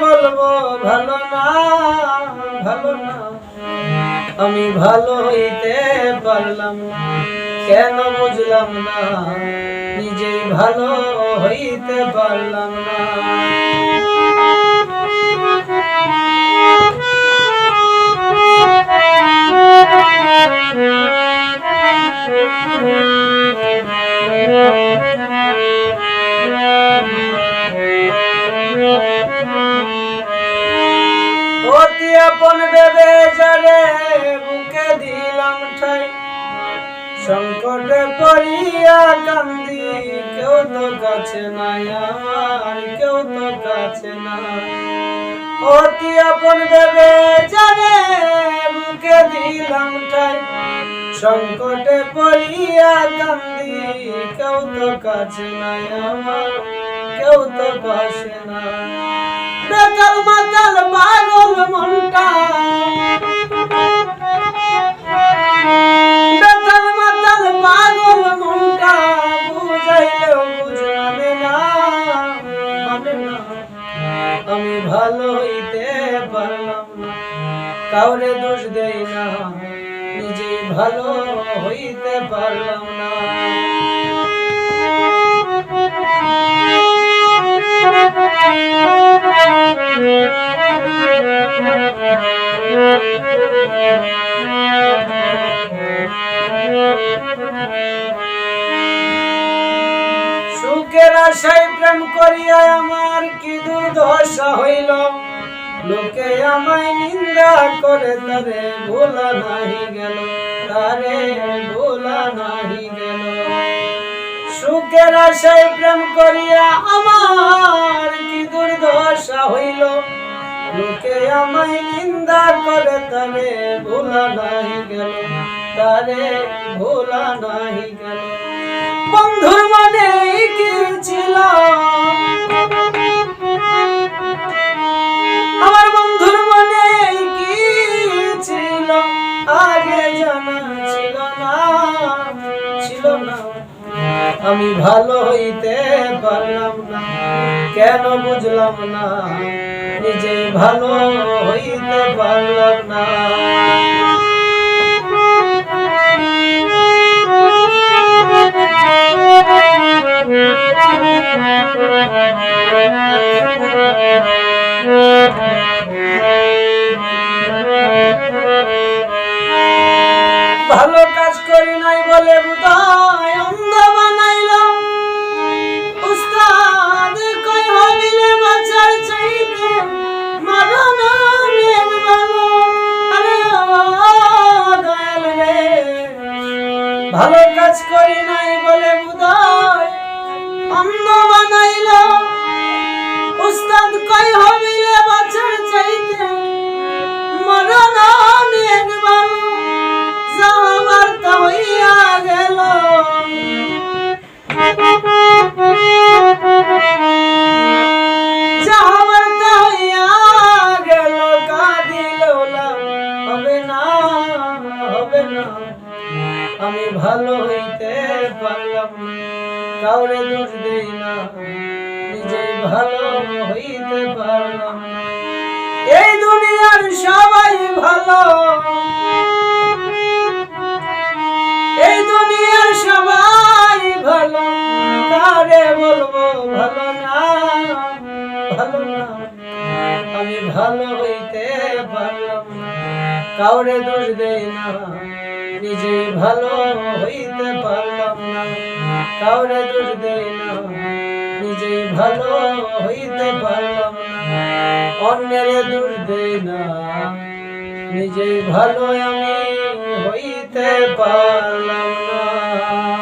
ভালো না ভালো না। আমি ভালো হইতে পারলাম, কেন বুঝলাম না? নিজেই ভালো হইতে পারলাম না। অতি সংকটে পড়িয়া কান্দি, কেউ তো কাছে নাই আমার কেউ তো কাছে না অতি আপন ভেবে যারে বুকে দিলাম ঠাই। সংকটে পড়িয়া কান্দি, কেউ তো কাছে নাই আমার কেউ তো পাশে না বেকাল মাতাল পাগল মনটা কাউরে দোষ দেই না নিজে ভালো হইতে পারলাম না। সুখের আশায় প্রেম করিয়া আমার কি দুর্দশা হইল? লোকে আমায় নিন্দা করে, তারে ভোলা নাহি গেল, তারে ভোলা নাহি গেল। সুখের আশায় প্রেম করিয়া আমার কি দুর্দশা হইল? লোকে আমায় নিন্দা করে, তারে ভোলা নাহি গেল, তারে ভোলা নাহি গেল। আমি ভালো হইতে পারলাম না। কেন বুঝলাম না? নিজে ভালো হইতে পারলাম না। ভালো কাজ করি নাই বলে বুদায় অন্ধ কাজ করি নাই বলে বুদায় অন্ধ বানাইল। উস্তাদ কই হবিলে বাঁচার চাইতে আমি ভালো হইতে পারলাম কাউরে দোষ দেই না। নিজে ভালো হইতে পারলাম এই দুনিয়ার সবাই ভালো। এই দুনিয়ার সবাই ভালো। কারে বলব ভালো না? ভালো না। আমি ভালো হইতে পারলাম কাউরে দোষ দেই না। নিজে ভালো হইতে পারলাম না। কাউরে দোষ দেই না। নিজে ভালো হইতে পারলাম না। অন্যের দোষ দেই না। নিজে ভালো আমি হইতে পারলাম না।